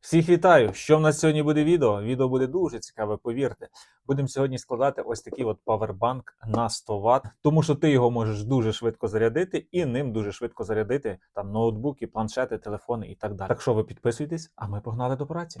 Всіх вітаю! Що в нас сьогодні буде відео? Відео буде дуже цікаве, повірте. Будемо сьогодні складати ось такий от павербанк на 100 Вт, тому що ти його можеш дуже швидко зарядити, і ним дуже швидко зарядити там ноутбуки, планшети, телефони і так далі. Так що ви підписуйтесь, а ми погнали до праці.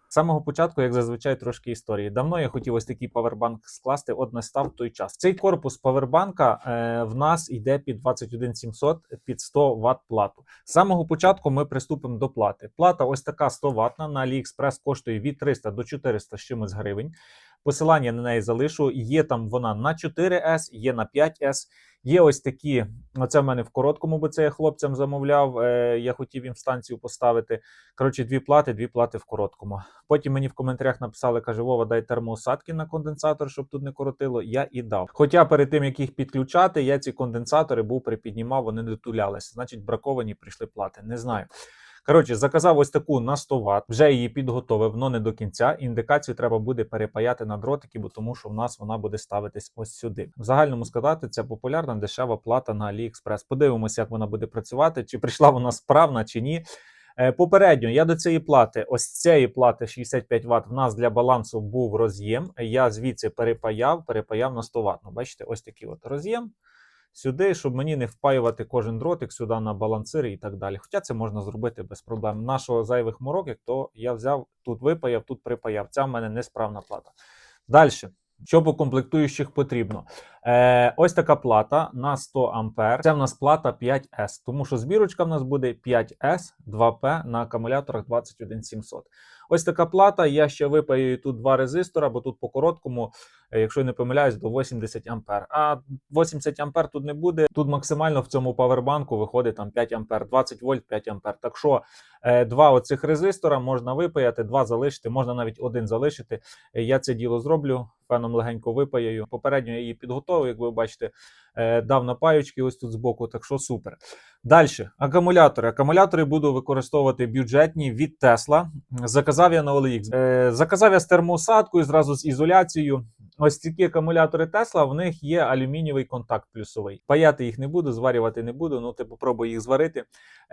З самого початку, як зазвичай, трошки історії. Давно я хотів ось такий павербанк скласти, от настав той час. Цей корпус павербанка е, в нас йде під 21700 під 100 Вт плату. З самого початку ми приступимо до плати. Плата ось така 100 Вт на AliExpress коштує від 300 до 400 з чимось гривень. Посилання на неї залишу. Є там вона на 4С, є на 5С. Є ось такі. Оце в мене в короткому, бо це я хлопцям замовляв. Е, я хотів їм станцію поставити. Коротше, дві плати, дві плати в короткому. Потім мені в коментарях написали, каже, Вова, дай термоусадки на конденсатор, щоб тут не коротило. Я і дав. Хоча перед тим як їх підключати, я ці конденсатори був припіднімав, вони дотулялися. Значить, браковані прийшли плати. Не знаю. Коротше, заказав ось таку на 100 Вт, вже її підготовив, але не до кінця. Індикацію треба буде перепаяти на дротики, бо тому що в нас вона буде ставитись ось сюди. В загальному сказати, це популярна дешева плата на AliExpress. Подивимося, як вона буде працювати, чи прийшла вона справна, чи ні. Е, Попередньо я до цієї плати, ось цієї плати 65 Вт, в нас для балансу був роз'єм. Я звідси перепаяв, перепаяв на 100 Вт. Ну, бачите, ось такий от роз'єм сюди, щоб мені не впаювати кожен дротик сюди на балансири і так далі. Хоча це можна зробити без проблем. Нашого зайвих морок, то я взяв, тут випаяв, тут припаяв. Ця в мене несправна плата. Далі. Що по комплектуючих потрібно? Е, ось така плата на 100 ампер. Це в нас плата 5С, тому що збірочка в нас буде 5С 2П на акумуляторах 21700. Ось така плата. Я ще випаюю тут два резистора, бо тут по короткому, е, якщо не помиляюсь, до 80 ампер. А 80 ампер тут не буде. Тут максимально в цьому павербанку виходить там 5 ампер, 20 вольт, 5 ампер. Так що е, два оцих резистора можна випаяти, два залишити, можна навіть один залишити. Е, Я це діло зроблю. Феном легенько випаяю. Попередньо я її підготовив, як ви бачите, е, дав на паючки ось тут збоку, так що супер. Далі, акумулятори. Акумулятори буду використовувати бюджетні від Tesla. Заказав я на OLX. Е, заказав я з термоусадкою, зразу з ізоляцією. Ось такі акумулятори Tesla, в них є алюмінієвий контакт плюсовий. Паяти їх не буду, зварювати не буду, ну ти попробуй їх зварити.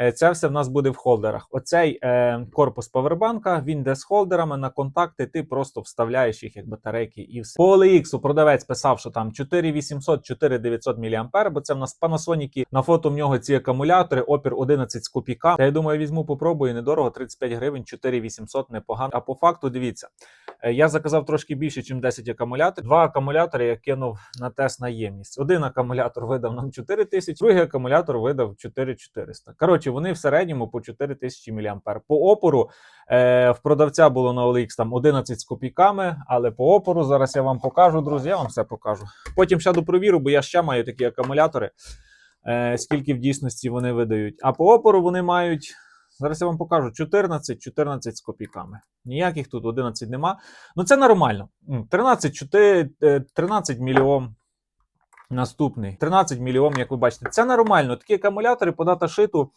Е, Це все в нас буде в холдерах. Оцей е, корпус павербанка, він йде з холдерами на контакти, ти просто вставляєш їх як батарейки і все. По OLX продавець писав, що там 4800 4900 мА, бо це в нас Panasonic. На фото в нього ці акумулятори, опір 11 з копійка. Та я думаю, візьму, попробую недорого, 35 гривень, 4800, непогано. А по факту дивіться, е, я заказав трошки більше, ніж 10 акумуляторів. Два акумулятори я кинув на тест на ємність. Один акумулятор видав нам 4000, другий акумулятор видав 4400. Коротше, вони в середньому по 4000 мА. По опору е, в продавця було на OLX там 11 з копійками, але по опору зараз я вам покажу, друзі, я вам все покажу. Потім ще допровірю, бо я ще маю такі акумулятори, е, скільки в дійсності вони видають. А по опору вони мають. Зараз я вам покажу 14, 14 з копійками. Ніяких тут 11 нема. Ну це нормально. 13, 4, е, 13 мільйон. Наступний 13 мільйон, як ви бачите. Це нормально. Такі акумулятори по даташиту.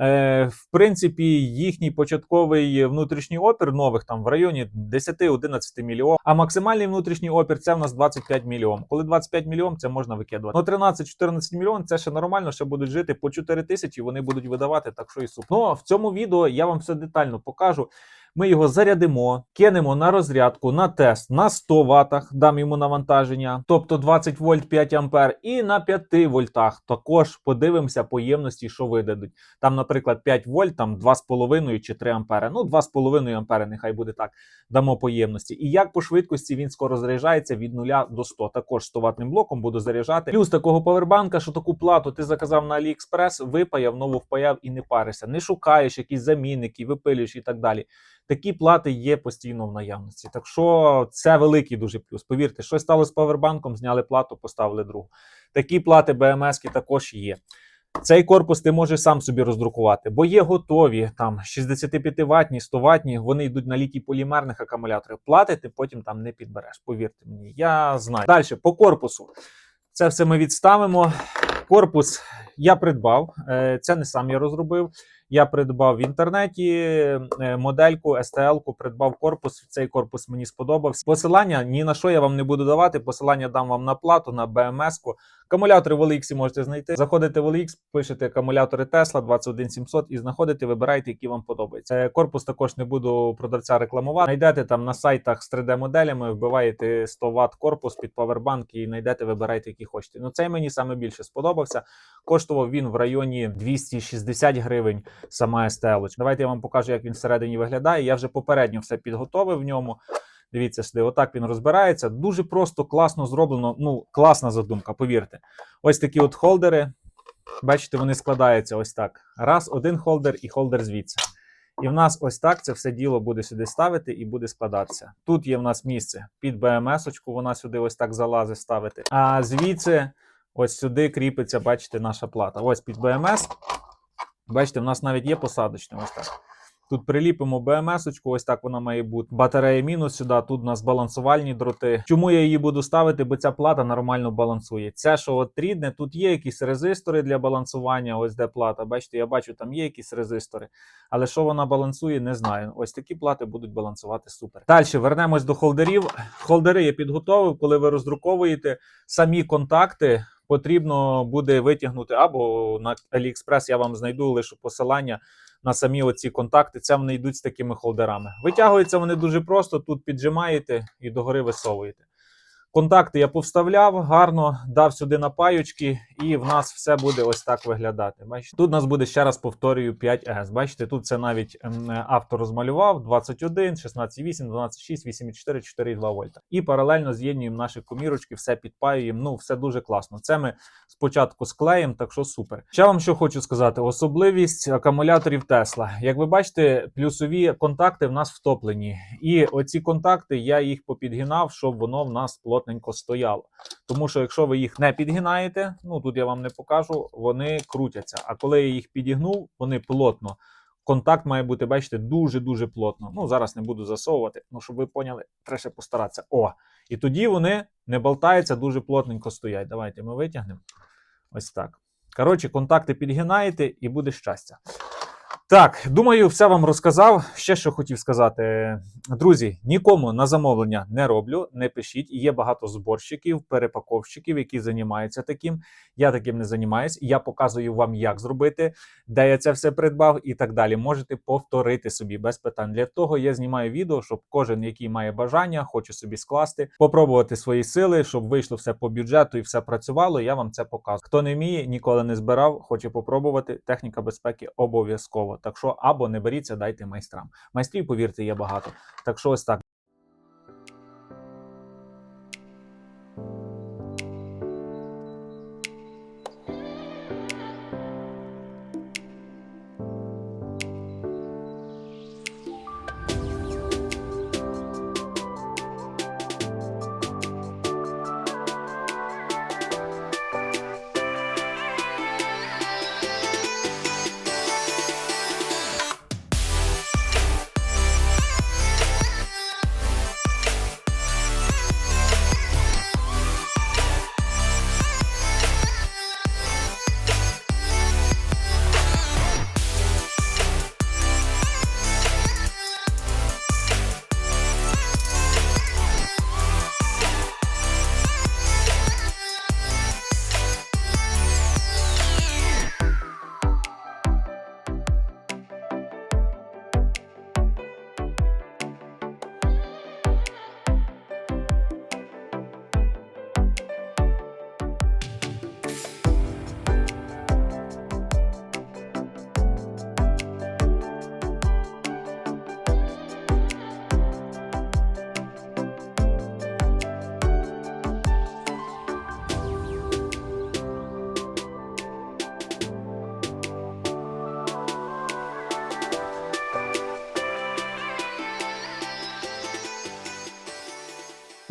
Е, в принципі, їхній початковий внутрішній опір нових там в районі 10-11 мільйон, а максимальний внутрішній опір це в нас 25 мільйон. Коли 25 мільйон, це можна викидувати. Ну 13-14 мільйон це ще нормально, ще будуть жити по 4 тисячі, вони будуть видавати, так що і суп. Ну, в цьому відео я вам все детально покажу. Ми його зарядимо, кинемо на розрядку, на тест на 100 ватах, дам йому навантаження, тобто 20 вольт 5 ампер, і на 5 вольтах також подивимося по ємності, що видадуть. Там, наприклад, 5 вольт, там 2,5 чи 3 ампери. Ну, 2,5 ампери, нехай буде так, дамо по ємності. І як по швидкості він скоро заряджається від 0 до 100. Також 100 ватним блоком буду заряджати. Плюс такого павербанка, що таку плату ти заказав на AliExpress, випаяв, нову впаяв і не паришся. Не шукаєш якісь замінники, випилюєш і так далі. Такі плати є постійно в наявності. Так що це великий дуже плюс. Повірте, щось стало з павербанком, зняли плату, поставили другу. Такі плати BMS також є. Цей корпус ти можеш сам собі роздрукувати, бо є готові там 65 ватні, 100 ватні, вони йдуть на літій полімерних акумуляторах. Плати ти потім там не підбереш. Повірте мені, я знаю. Далі по корпусу. Це все ми відставимо. корпус я придбав. Е, Це не сам я розробив. Я придбав в інтернеті е, модельку STL-ку, придбав корпус. Цей корпус мені сподобався. Посилання ні на що я вам не буду давати. Посилання дам вам на плату, на BMS-ку. Акумулятори в OLX можете знайти. Заходите в OLX, пишете акумулятори Tesla 21700 і знаходите, вибираєте, які вам подобаються. Е, Корпус також не буду продавця рекламувати. Знайдете там на сайтах з 3D-моделями, вбиваєте 100 Вт корпус під павербанк і знайдете, вибирайте, які хочете. Ну цей мені саме більше сподобався. Коштував він в районі 260 гривень. Сама STL. Давайте я вам покажу, як він всередині виглядає. Я вже попередньо все підготовив в ньому. Дивіться сюди, отак він розбирається. Дуже просто, класно зроблено. Ну, класна задумка, повірте. Ось такі от холдери. Бачите, вони складаються ось так. Раз, один холдер і холдер звідси. І в нас ось так це все діло буде сюди ставити і буде складатися. Тут є в нас місце під БМС-очку, вона сюди ось так залазить ставити. А звідси ось сюди кріпиться, бачите, наша плата. Ось під БМС. Бачите, в нас навіть є посадочне. Ось так. Тут приліпимо БМС-очку, ось так вона має бути. Батарея мінус сюди. Тут у нас балансувальні дроти. Чому я її буду ставити? Бо ця плата нормально балансує. Це, що от рідне, тут є якісь резистори для балансування. Ось де плата. Бачите, я бачу, там є якісь резистори. Але що вона балансує, не знаю. Ось такі плати будуть балансувати супер. Далі вернемось до холдерів. Холдери я підготовив, коли ви роздруковуєте самі контакти. Потрібно буде витягнути або на AliExpress я вам знайду лише посилання на самі оці контакти. Це вони йдуть з такими холдерами. Витягуються вони дуже просто. Тут піджимаєте і догори висовуєте. Контакти я повставляв, гарно дав сюди напаючки, і в нас все буде ось так виглядати. Бачите, тут у нас буде ще раз повторюю 5С. Бачите, тут це навіть автор розмалював 21, 16,8, 12,6, 8,4, 4,2 вольта. І паралельно з'єднуємо наші комірочки, все підпаюємо. Ну, все дуже класно. Це ми спочатку склеїмо, так що супер. Ще вам що хочу сказати: особливість акумуляторів Tesla. Як ви бачите, плюсові контакти в нас втоплені. І оці контакти я їх попідгинав, щоб воно в нас плотненько стояло. Тому що якщо ви їх не підгинаєте, ну тут я вам не покажу, вони крутяться. А коли я їх підігнув, вони плотно. Контакт має бути, бачите, дуже-дуже плотно. Ну, зараз не буду засовувати, ну щоб ви поняли, треба ще постаратися. О! І тоді вони не болтаються, дуже плотненько стоять. Давайте ми витягнемо. Ось так. Коротше, контакти підгинаєте і буде щастя. Так, думаю, все вам розказав. Ще що хотів сказати. Друзі, нікому на замовлення не роблю, не пишіть. Є багато зборщиків, перепаковщиків, які займаються таким. Я таким не займаюсь. Я показую вам, як зробити, де я це все придбав і так далі. Можете повторити собі без питань. Для того я знімаю відео, щоб кожен, який має бажання, хоче собі скласти, попробувати свої сили, щоб вийшло все по бюджету і все працювало. Я вам це показую. Хто не вміє, ніколи не збирав, хоче попробувати. Техніка безпеки обов'язково. Так що або не беріться, дайте майстрам. Майстрів, повірте, є багато. Так що ось так.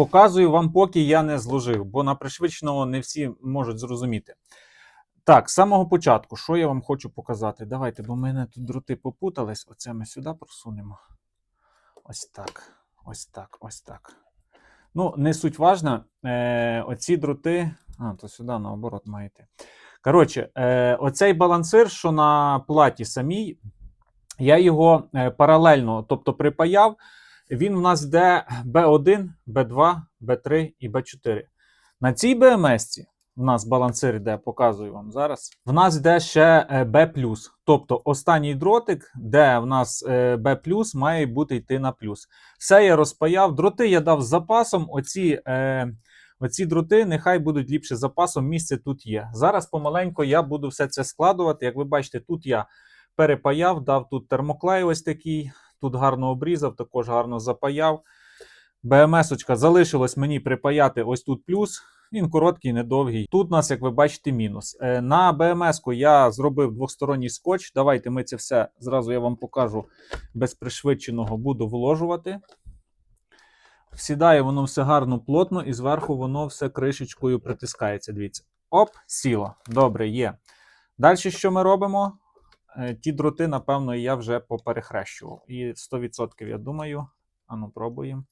Показую вам, поки я не зложив, бо на пришвидшеного не всі можуть зрозуміти. Так, з самого початку, що я вам хочу показати? Давайте, бо в мене тут дроти попутались. Оце ми сюди просунемо. Ось так. Ось так, ось так. Ну, не суть важна. Е, оці дроти. А, то сюди наоборот маєте. Коротше, е, оцей балансир, що на платі самій, я його е, паралельно, тобто припаяв. Він в нас йде B1, B2, B3 і B4. На цій BMS в нас балансир йде, показую вам зараз. В нас йде ще е, B+. Тобто останній дротик, де в нас е, B+, має бути йти на плюс. Все я розпаяв. Дроти я дав з запасом. Оці, е, оці дроти нехай будуть ліпше з запасом. Місце тут є. Зараз помаленько я буду все це складувати. Як ви бачите, тут я перепаяв, дав тут термоклей ось такий. Тут гарно обрізав, також гарно запаяв. БМС-очка залишилось мені припаяти ось тут плюс. Він короткий, недовгий. Тут у нас, як ви бачите, мінус. Е, На БМС-ку я зробив двосторонній скотч. Давайте ми це все зразу я вам покажу без пришвидшеного, буду вложувати. Сідає воно все гарно плотно, і зверху воно все кришечкою притискається. Дивіться. Оп, сіло. Добре, є. Далі, що ми робимо? Е, Ті дроти, напевно, я вже поперехрещував. І 100%, я думаю. Ану, пробуємо.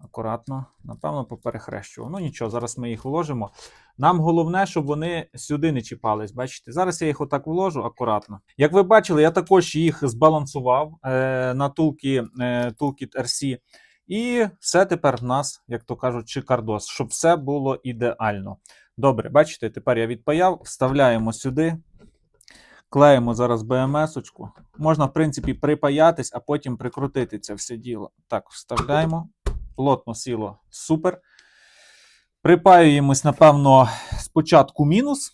Акуратно, напевно, поперехрещував. Ну нічого, зараз ми їх вложимо. Нам головне, щоб вони сюди не чіпались. Бачите, зараз я їх отак вложу акуратно. Як ви бачили, я також їх збалансував е, на тулки, е, Toolkit RC. І все тепер в нас, як то кажуть, чикардос, щоб все було ідеально. Добре, бачите, тепер я відпаяв, вставляємо сюди. Клеїмо зараз БМС-очку. Можна, в принципі, припаятись, а потім прикрутити це все діло. Так, вставляємо. Плотно сіло. Супер. Припаюємось, напевно, спочатку мінус.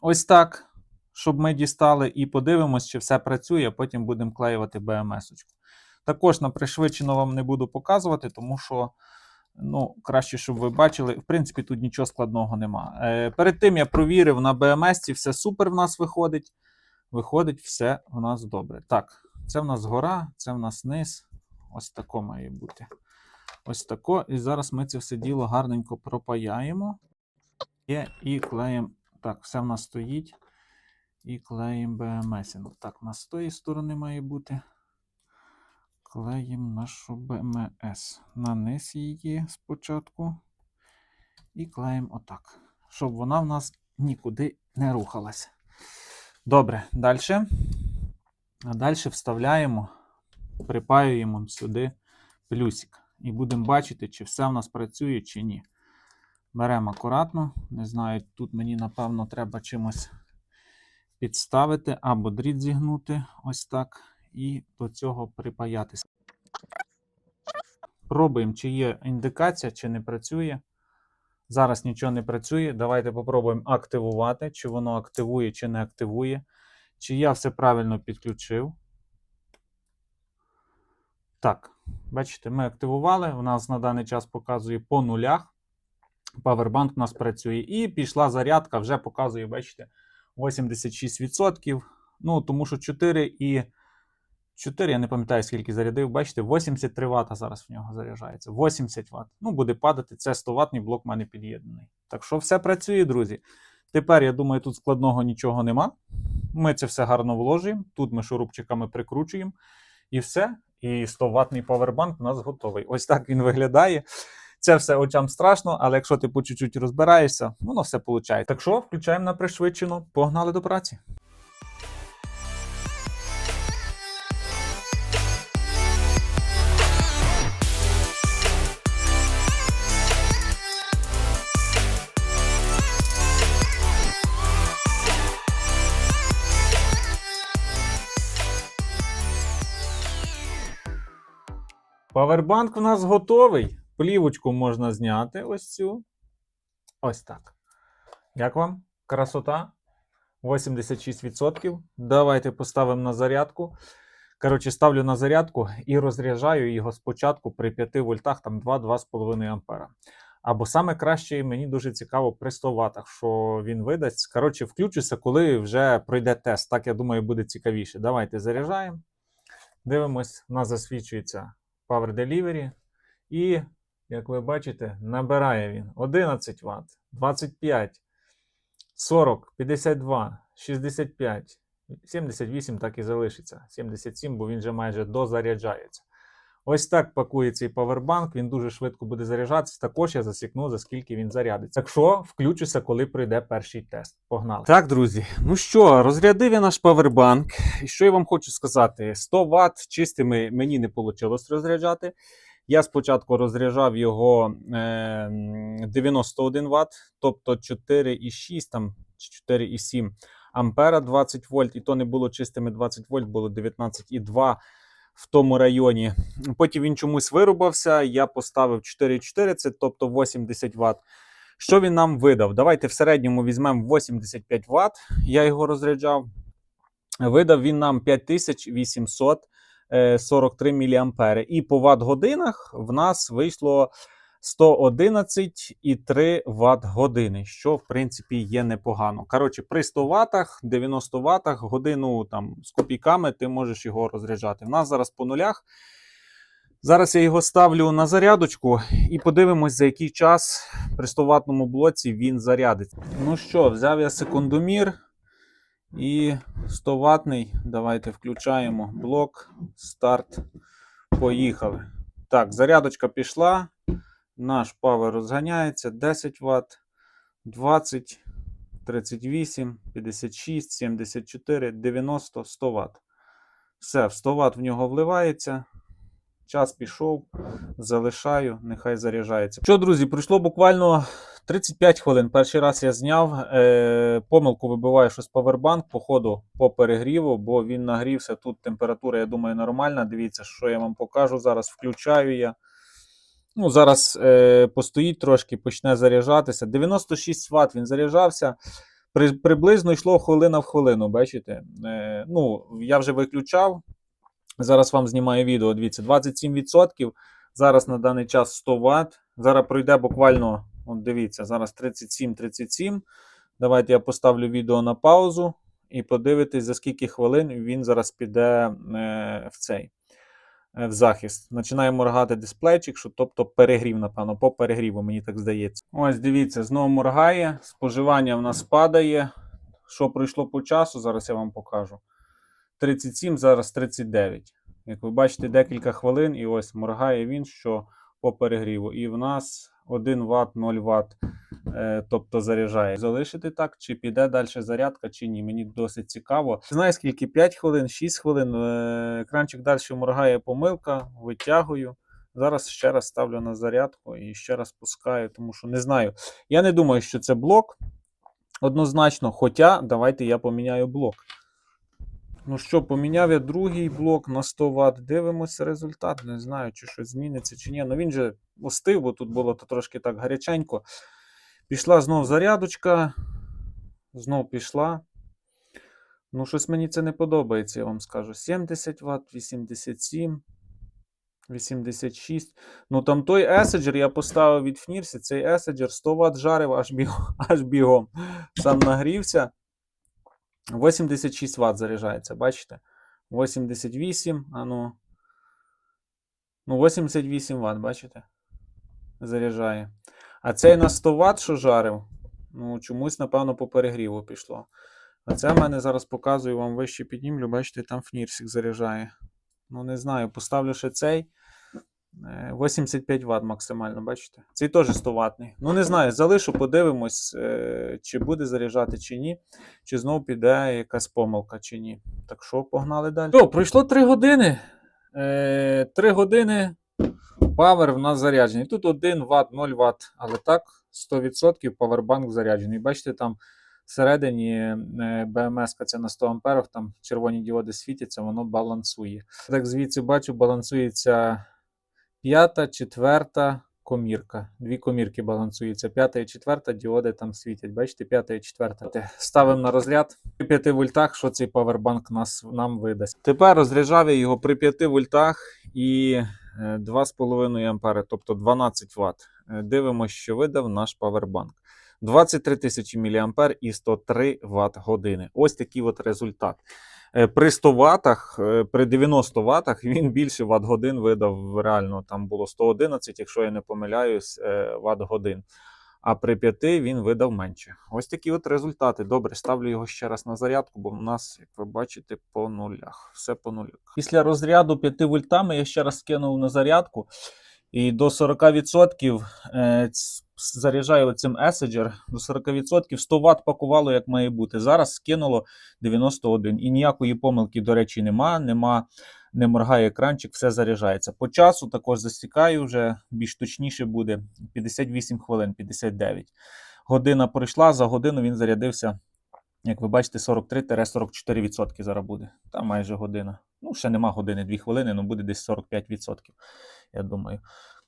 Ось так. Щоб ми дістали і подивимось, чи все працює, а потім будемо клеювати БМС-очку. Також на пришвидшено вам не буду показувати, тому що ну, краще, щоб ви бачили. В принципі, тут нічого складного нема. Е, перед тим я провірив на BMS, все супер в нас виходить. Виходить, все в нас добре. Так, це в нас гора, це в нас низ. Ось тако має бути. Ось тако. І зараз ми це все діло гарненько пропаяємо. Є, і клеїмо. Так, все в нас стоїть. І клеїмо BMS. Так, на з тої сторони має бути. Клеїмо нашу БМС. На низ її спочатку. І клеїмо отак. Щоб вона в нас нікуди не рухалася. Добре, далі. А далі вставляємо, припаюємо сюди плюсик. І будемо бачити, чи все в нас працює, чи ні. Беремо акуратно. Не знаю, тут мені, напевно, треба чимось підставити або дріт зігнути. Ось так і до цього припаятися. Пробуємо, чи є індикація, чи не працює. Зараз нічого не працює. Давайте попробуємо активувати, чи воно активує, чи не активує. Чи я все правильно підключив. Так, бачите, ми активували. У нас на даний час показує по нулях. Powerbank у нас працює. І пішла зарядка, вже показує, бачите, 86%. Ну, тому що 4 і 4, я не пам'ятаю, скільки зарядив. Бачите, 83 Вт зараз в нього заряджається. 80 Вт. Ну, буде падати. Це 100 ватний блок в мене під'єднаний. Так що все працює, друзі. Тепер, я думаю, тут складного нічого нема. Ми це все гарно вложуємо. Тут ми шурупчиками прикручуємо. І все. І 100 ватний павербанк у нас готовий. Ось так він виглядає. Це все очам страшно, але якщо ти по чуть-чуть розбираєшся, воно все виходить. Так що, включаємо на пришвидшено, погнали до праці. Павербанк у нас готовий. Плівочку можна зняти ось цю. Ось так. Як вам? Красота? 86%. Давайте поставимо на зарядку. Коротше, ставлю на зарядку і розряджаю його спочатку при 5 вольтах, там 2-2,5 ампера. Або саме краще, мені дуже цікаво при 100 ватах, що він видасть. Коротше, включуся, коли вже пройде тест. Так, я думаю, буде цікавіше. Давайте заряджаємо. Дивимось, у нас засвідчується Power Delivery. І, як ви бачите, набирає він 11 Вт, 25, 40, 52, 65, 78 так і залишиться. 77, бо він вже майже дозаряджається. Ось так пакує цей павербанк. Він дуже швидко буде заряджатися. Також я засікну, за скільки він зарядиться. Так що включуся, коли пройде перший тест. Погнали. Так, друзі. Ну що, розрядив я наш павербанк. І що я вам хочу сказати: 100 Вт чистими мені не вийшло розряджати. Я спочатку розряджав його е, 91 Вт, тобто 4,6 там, чи 4,7 ампера 20 вольт, і то не було чистими 20 вольт, було 19,2 в тому районі. Потім він чомусь вирубався. Я поставив 4,4, це тобто 80 Вт. Що він нам видав? Давайте в середньому візьмемо 85 Вт. Я його розряджав. Видав він нам 5843 мА. І по ватт-годинах в нас вийшло 111,3 Вт години, що в принципі є непогано. Коротше, при 100 Вт, 90 Вт годину там з копійками ти можеш його розряджати. В нас зараз по нулях. Зараз я його ставлю на зарядочку і подивимось, за який час при 100 ватному блоці він зарядиться. Ну що, взяв я секундомір і 100 ватний. Давайте включаємо блок, старт. Поїхали. Так, зарядочка пішла. Наш павер розганяється 10 Вт, 20, 38, 56, 74, 90, 100 Вт. Все, в 100 Вт в нього вливається. Час пішов, залишаю, нехай заряджається. Що, друзі, пройшло буквально 35 хвилин. Перший раз я зняв. Е, помилку вибиваю щось павербанк, походу по перегріву, бо він нагрівся. Тут температура, я думаю, нормальна. Дивіться, що я вам покажу. Зараз включаю я. Ну, Зараз е, постоїть трошки, почне заряджатися. 96 Вт він заряджався. При, приблизно йшло хвилина в хвилину. Бачите? Е, ну, Я вже виключав. Зараз вам знімаю відео. Дивіться, 27%. Зараз на даний час 100 Вт. Зараз пройде буквально, от дивіться, зараз 37-37. Давайте я поставлю відео на паузу і подивитись, за скільки хвилин він зараз піде е, в цей в захист. Починає моргати дисплейчик, що, тобто перегрів, напевно, по перегріву, мені так здається. Ось дивіться, знову моргає, споживання в нас падає. Що пройшло по часу, зараз я вам покажу. 37, зараз 39. Як ви бачите, декілька хвилин, і ось моргає він, що по перегріву. І в нас 1 Вт, 0 Вт, е, тобто заряджає. Залишити так, чи піде далі зарядка, чи ні. Мені досить цікаво. Знаю, скільки 5 хвилин, 6 хвилин. Е, екранчик далі моргає помилка, витягую. Зараз ще раз ставлю на зарядку і ще раз пускаю, тому що не знаю. Я не думаю, що це блок однозначно. Хоча давайте я поміняю блок. Ну що, поміняв я другий блок на 100 Вт. Дивимося результат. Не знаю, чи щось зміниться, чи ні. Ну він же остив, бо тут було то трошки так гаряченько. Пішла знов зарядочка. Знов пішла. Ну, щось мені це не подобається, я вам скажу. 70 Вт, 87, 86. Ну там той еседжер я поставив від Фнірсі. Цей еседжер 100 Вт жарив аж бігом. Аж бігом. Сам нагрівся. 86 Вт заряджається, бачите? 88, а ну. Ну, 88 Вт, бачите? Заряджає. А цей на 100 Вт, що жарив, ну, чомусь, напевно, по перегріву пішло. А це в мене зараз показую вам вище піднімлю, бачите, там фнірсик заряджає. Ну, не знаю, поставлю ще цей. Е, 85 Вт максимально, бачите? Цей теж 100 ватний. Ну, не знаю, залишу, подивимось, е, чи буде заряджати, чи ні. Чи знову піде якась помилка, чи ні. Так що, погнали далі. О, пройшло 3 години. Е, 3 години павер в нас заряджений. Тут 1 Вт, 0 Вт, але так, 100% павербанк заряджений. Бачите, там всередині е, БМС це на 100 амперах, там червоні діоди світяться, воно балансує. Так звідси бачу, балансується п'ята, четверта комірка. Дві комірки балансуються. П'ята і четверта діоди там світять. Бачите, п'ята і четверта. Ставимо на розряд при 5 вольтах, що цей павербанк нас, нам видасть. Тепер розряджав я його при 5 вольтах і 2,5 ампери, тобто 12 Вт. Е, Дивимося, що видав наш павербанк. 23 тисячі мА і 103 Вт години. Ось такий от результат. Е, При 100 ватах, е, при 90 ватах він більше ватт годин видав реально. Там було 111, якщо я не помиляюсь, ватт годин. А при 5 він видав менше. Ось такі от результати. Добре, ставлю його ще раз на зарядку, бо в нас, як ви бачите, по нулях. Все по нулях. Після розряду 5 вольтами я ще раз скинув на зарядку. І до 40% е, ц- заряджаю цим Essenger, до 40% 100 Вт пакувало, як має бути. Зараз скинуло 91. І ніякої помилки, до речі, нема. нема не моргає екранчик, все заряджається. По часу також засікаю вже більш точніше буде 58 хвилин, 59. Година пройшла, за годину він зарядився, як ви бачите, 43-44% зараз буде. Там майже година. Ну, ще нема години, 2 хвилини, ну буде десь 45%, я думаю.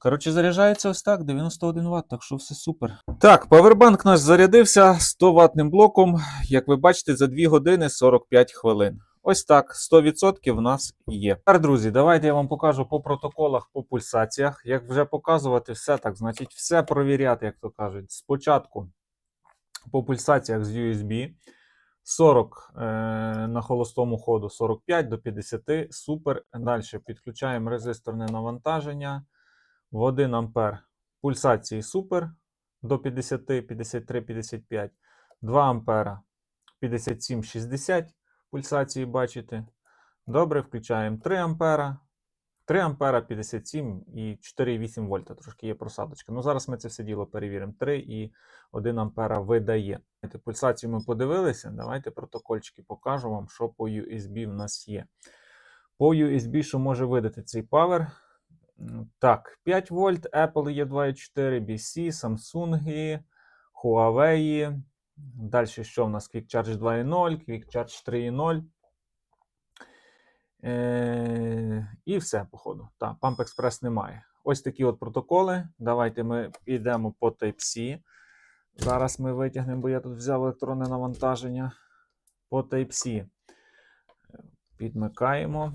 Коротше, заряджається ось так, 91 Вт, так що все супер. Так, павербанк наш зарядився 100 ватним блоком. Як ви бачите, за 2 години 45 хвилин. Ось так, 100% в нас є. Тепер, друзі, давайте я вам покажу по протоколах, по пульсаціях. Як вже показувати все так, значить, все провіряти, як то кажуть. Спочатку по пульсаціях з USB 40 е, на холостому ходу, 45 до 50. Супер. Далі підключаємо резисторне навантаження в 1 ампер. Пульсації супер до 50, 53, 55. 2 ампера 57, 60 пульсації бачите. Добре, включаємо 3 ампера. 3 ампера 57 і 4,8 вольта. Трошки є просадочка. Ну зараз ми це все діло перевіримо. 3 і 1 ампера видає. Пульсацію ми подивилися. Давайте протокольчики покажу вам, що по USB в нас є. По USB, що може видати цей Power. Так, 5 вольт, Apple є 2,4, BC, Samsung, Huawei. Далі що в нас? Quick Charge 2.0, Quick Charge 3.0. Е, і все, походу. Так, Pump Express немає. Ось такі от протоколи. Давайте ми підемо по Type-C. Зараз ми витягнемо, бо я тут взяв електронне навантаження. По Type-C. Підмикаємо.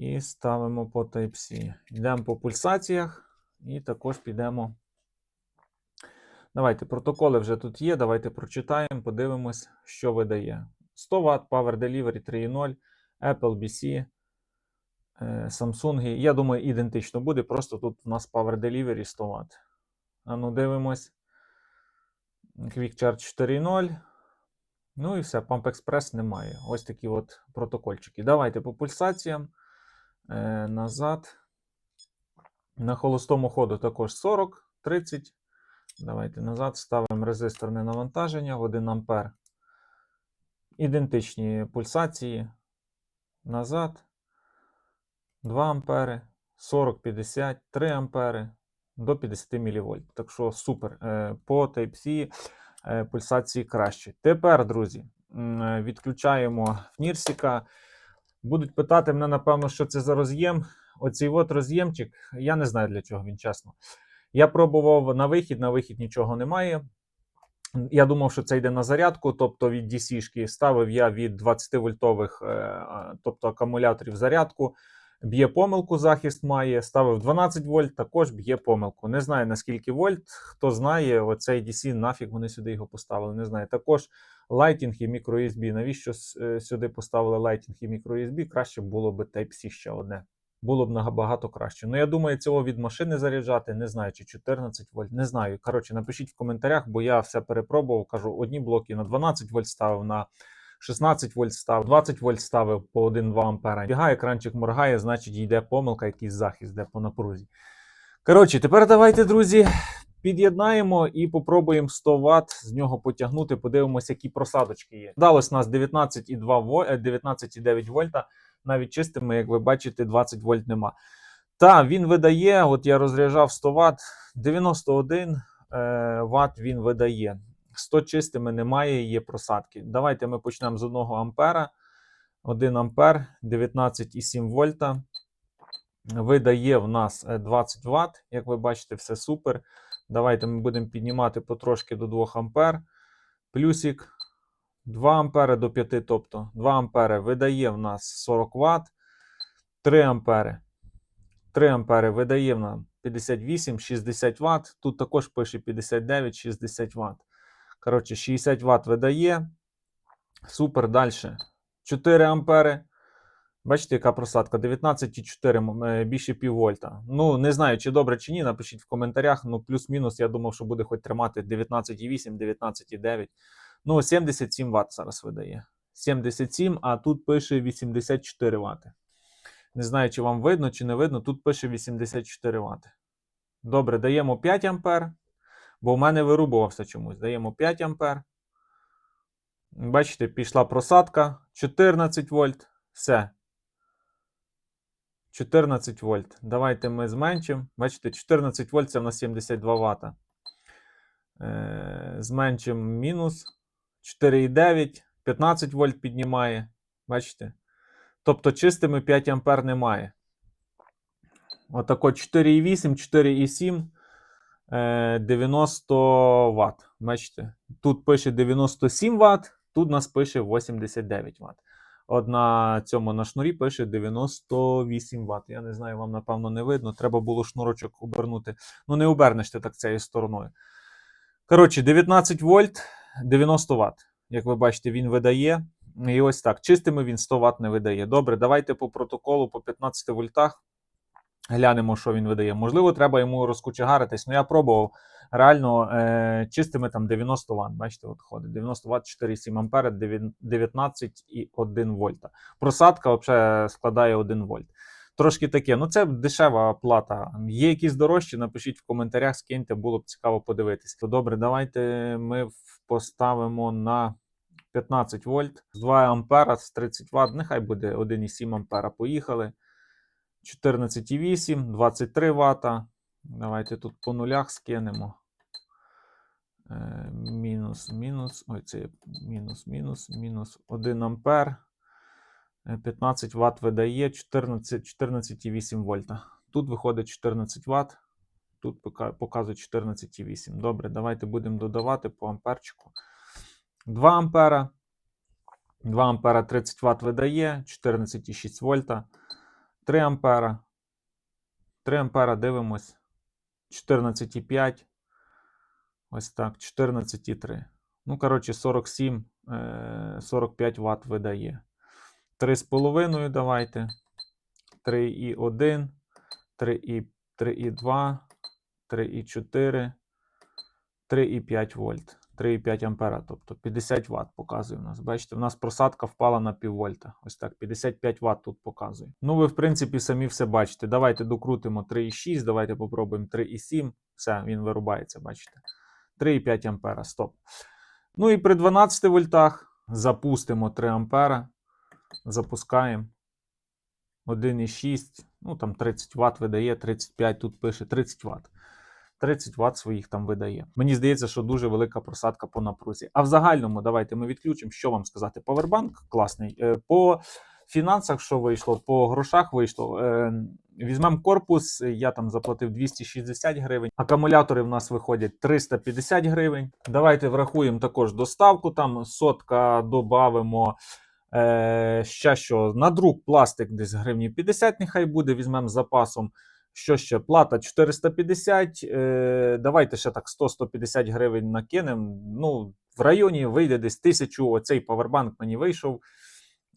І ставимо по Type-C. Йдемо по пульсаціях. І також підемо. Давайте, протоколи вже тут є. Давайте прочитаємо, подивимось, що видає. 100 Вт Power Delivery 3.0, Apple BC, е, Samsung. Я думаю, ідентично буде. Просто тут у нас Power Delivery 100 Вт. А ну, дивимось. Quick Charge 4.0. Ну і все, Pump Express немає. Ось такі от протокольчики. Давайте по пульсаціям. Е, назад. На холостому ходу також 40, 30. Давайте назад ставимо резисторне навантаження в 1 ампер. Ідентичні пульсації. Назад. 2 ампери, 40, 50, 3 ампери до 50 мВ. Так що супер. Е, По Type-C е, пульсації краще. Тепер, друзі, відключаємо Фнірсіка. Будуть питати мене, напевно, що це за роз'єм. Оцей от роз'ємчик, я не знаю для чого він, чесно. Я пробував на вихід, на вихід нічого немає. Я думав, що це йде на зарядку, тобто від DC-шки ставив я від 20 вольтових, е, тобто акумуляторів зарядку. Б'є помилку, захист має. Ставив 12 вольт, також б'є помилку. Не знаю наскільки вольт. Хто знає, оцей DC, нафіг вони сюди його поставили. Не знаю. Також Lighting і microUSB. Навіщо е, сюди поставили Lighting і microUSB? Краще було б Type-C ще одне. Було б набагато краще. Ну, я думаю, цього від машини заряджати, не знаю, чи 14 вольт, не знаю. Коротше, напишіть в коментарях, бо я все перепробував. Кажу, одні блоки на 12 вольт ставив, на 16 вольт ставив, 20 вольт ставив по 1-2 ампера. Бігає, екранчик моргає, значить йде помилка, якийсь захист, де по напрузі. Коротше, тепер давайте, друзі, під'єднаємо і попробуємо 100 Вт з нього потягнути. Подивимося, які просадочки є. Вдалось у нас 19,2 во- е, 19,9 вольта. Навіть чистими, як ви бачите, 20 вольт нема. Та він видає, от я розряджав 100 Вт, 91 е, Вт він видає. 100 чистими немає, є просадки. Давайте ми почнемо з 1 ампера. 1 ампер, 19,7 вольта. Видає в нас е, 20 Вт. Як ви бачите, все супер. Давайте ми будемо піднімати потрошки до 2 ампер. Плюсик 2 ампери до 5, тобто 2 ампери видає в нас 40 Вт. 3 ампери. 3 ампери видає в нам 58-60 Вт. Тут також пише 59-60 Вт. Коротше, 60 Вт видає. Супер. Далі. 4 ампери. Бачите, яка просадка? 19,4 м, е, більше піввольта. Ну, не знаю, чи добре, чи ні. Напишіть в коментарях. Ну, плюс-мінус, я думав, що буде хоч тримати 19,8, 19,9. Ну, 77 Вт зараз видає. 77, а тут пише 84 Вт. Не знаю, чи вам видно, чи не видно. Тут пише 84 Вт. Добре, даємо 5 ампер, бо в мене вирубувався чомусь. Даємо 5 ампер. Бачите, пішла просадка 14 вольт. Все. 14 вольт. Давайте ми зменшимо. Бачите, 14 вольт це в нас 72 Вт. Е, зменшимо мінус 4,9, 15 вольт піднімає. Бачите? Тобто чистими 5 ампер немає. Отако 4,8, 4,7, е, 90 Вт. Бачите? Тут пише 97 Вт, тут нас пише 89 Вт. От на цьому на шнурі пише 98 Вт. Я не знаю, вам напевно не видно. Треба було шнурочок обернути. Ну, не обернеш ти так цією стороною. Коротше, 19 вольт, 90 Вт. Як ви бачите, він видає. І ось так. Чистими він 100 Вт не видає. Добре, давайте по протоколу по 15 вольтах. Глянемо, що він видає. Можливо, треба йому розкучегаритись. Ну, я пробував. Реально, е, чистими там 90 Вт. Бачите, от ходить. 90 Вт, 4,7 ампера, 19,1 вольта. Просадка взагалі складає 1 вольт. Трошки таке. Ну, це дешева плата. Є якісь дорожчі, напишіть в коментарях, скиньте, було б цікаво подивитися. То добре, давайте ми поставимо на 15 вольт, 2 ампера, з 30 Вт. Нехай буде 1,7 ампера. Поїхали. 14,8, 23 Вт. Давайте тут по нулях скинемо. Е, мінус, мінус. Ой, це мінус, мінус, мінус 1 ампер. Е, 15 Вт видає 14, 14,8 вольта. Тут виходить 14 Вт. Тут показує 14,8. Добре, давайте будемо додавати по амперчику. 2 ампера. 2 ампера 30 Вт видає, 14,6 вольта. 3 ампера. 3 ампера дивимось. 14,5. Ось так, 14,3. Ну, коротше, 47, е, 45 Вт видає. 3,5 давайте. 3,1, 3,2, 3,4, 3,5 вольт. 3,5 ампера, тобто 50 Вт показує у нас. Бачите, в нас просадка впала на піввольта. Ось так, 55 Вт тут показує. Ну, ви, в принципі, самі все бачите. Давайте докрутимо 3,6, давайте попробуємо 3,7. Все, він вирубається, бачите. 3,5 ампера, стоп. Ну і при 12 вольтах запустимо 3 ампера. Запускаємо. 1,6, ну там 30 Вт видає, 35 тут пише 30 Вт. 30 Вт своїх там видає. Мені здається, що дуже велика просадка по напрузі. А в загальному, давайте ми відключимо. Що вам сказати? Повербанк класний. Е, По фінансах, що вийшло, по грошах вийшло. Е, Візьмемо корпус, я там заплатив 260 гривень. Акумулятори в нас виходять 350 гривень. Давайте врахуємо також доставку. Там сотка додамо. Е, ще що на друк пластик десь гривні 50, нехай буде. Візьмемо запасом. Що ще? Плата 450. Е, давайте ще так 100-150 гривень накинемо. Ну, в районі вийде десь 1000. Оцей павербанк мені вийшов.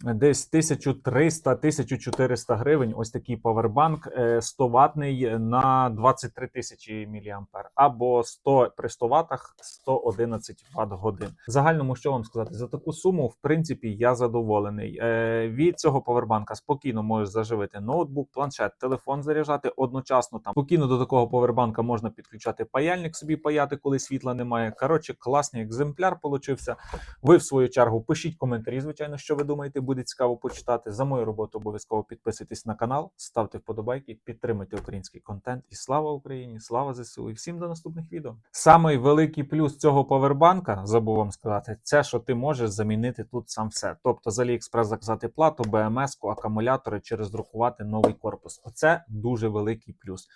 Десь 1300-1400 гривень. Ось такий павербанк 100 ватний на 23 тисячі мА. Або 100 при 100 ватах 111 Вт годин. Загальному, що вам сказати, за таку суму, в принципі, я задоволений. Е, від цього павербанка спокійно можеш заживити ноутбук, планшет, телефон заряджати одночасно. Там спокійно до такого павербанка можна підключати паяльник собі паяти, коли світла немає. Коротше, класний екземпляр получився. Ви, в свою чергу, пишіть коментарі, звичайно, що ви думаєте, буде цікаво почитати. За мою роботу обов'язково підписуйтесь на канал, ставте вподобайки, підтримуйте український контент. І слава Україні! Слава ЗСУ! І всім до наступних відео. Самий великий плюс цього павербанка, забув вам сказати, це що ти можеш замінити тут сам все. Тобто з AliExpress заказати плату, БМС-ку, акумулятори чи роздрукувати новий корпус. Оце дуже великий плюс.